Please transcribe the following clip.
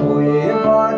হয়ে পার